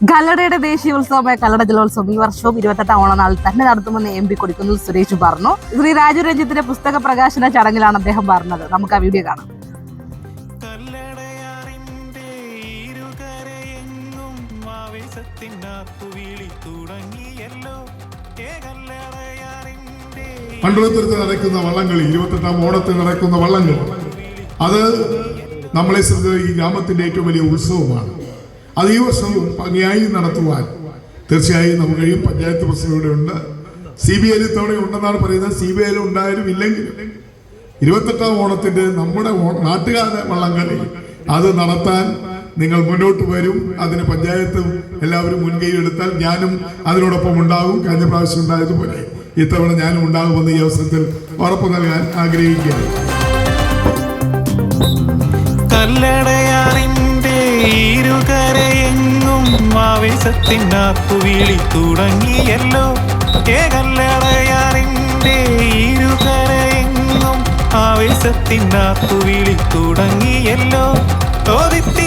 കല്ലടയുടെ ദേശീയോത്സവമായ കല്ലട ജലോത്സവം ഈ വർഷവും ഇരുപത്തെട്ടാം ഓണനാളിൽ തന്നെ നടത്തുമെന്ന് എം പി കൊടിക്കുന്നിൽ സുരേഷ് പറഞ്ഞു. ശ്രീ രാജു രഞ്ജിത്തിന്റെ പുസ്തക പ്രകാശന ചടങ്ങിലാണ് അദ്ദേഹം പറഞ്ഞത്. നമുക്ക് ആ വീഡിയോ കാണാം. മണ്ഡലത്തിൽ നടക്കുന്ന വള്ളംകളി ഇരുപത്തെട്ടാം ഓണത്തിൽ നടക്കുന്ന വള്ളങ്ങൾ അത് നമ്മളെ സംബന്ധിച്ച് ഈ ഗ്രാമത്തിന്റെ ഏറ്റവും വലിയ ഉത്സവമാണ്. അത് ഈ വർഷവും ഭംഗിയായി നടത്തുവാൻ. തീർച്ചയായും നമുക്ക് കഴിയും പഞ്ചായത്ത് പ്രസിഡന്റ് ഉണ്ട്. സി ബി ഐയിൽ ഇത്തവണ ഉണ്ടെന്നാണ് പറയുന്നത്. സി ബി ഐയിൽ ഉണ്ടായാലും ഇല്ലെങ്കിലും ഇരുപത്തെട്ടാം ഓണത്തിന്റെ നമ്മുടെ നാട്ടുകാര നാട്ടുകാരുടെ വള്ളംകളി അത് നടത്താൻ നിങ്ങൾ മുന്നോട്ട് വരും. അതിന് പഞ്ചായത്തും എല്ലാവരും മുൻകൈ എടുത്താൽ ഞാനും അതിനോടൊപ്പം ഉണ്ടാകും. കഴിഞ്ഞ പ്രാവശ്യം ഉണ്ടായതുപോലെ ഇത്തവണ ഞാനും ഉണ്ടാകുമെന്ന് ഈ അവസരത്തിൽ ഉറപ്പ് നൽകാൻ ആഗ്രഹിക്കുകയാണ്. കല്ലടയാറിന്റെ ആവേശത്തിനാത്തുവിളി തുടങ്ങിയല്ലോ. ഏകല്ലടയാറിന്റെ ഇരുകരയെങ്ങും ആവേശത്തിനാപ്പുവിളി തുടങ്ങിയല്ലോ. ഓദിത്തിത്താരാദിത്തിത്തേ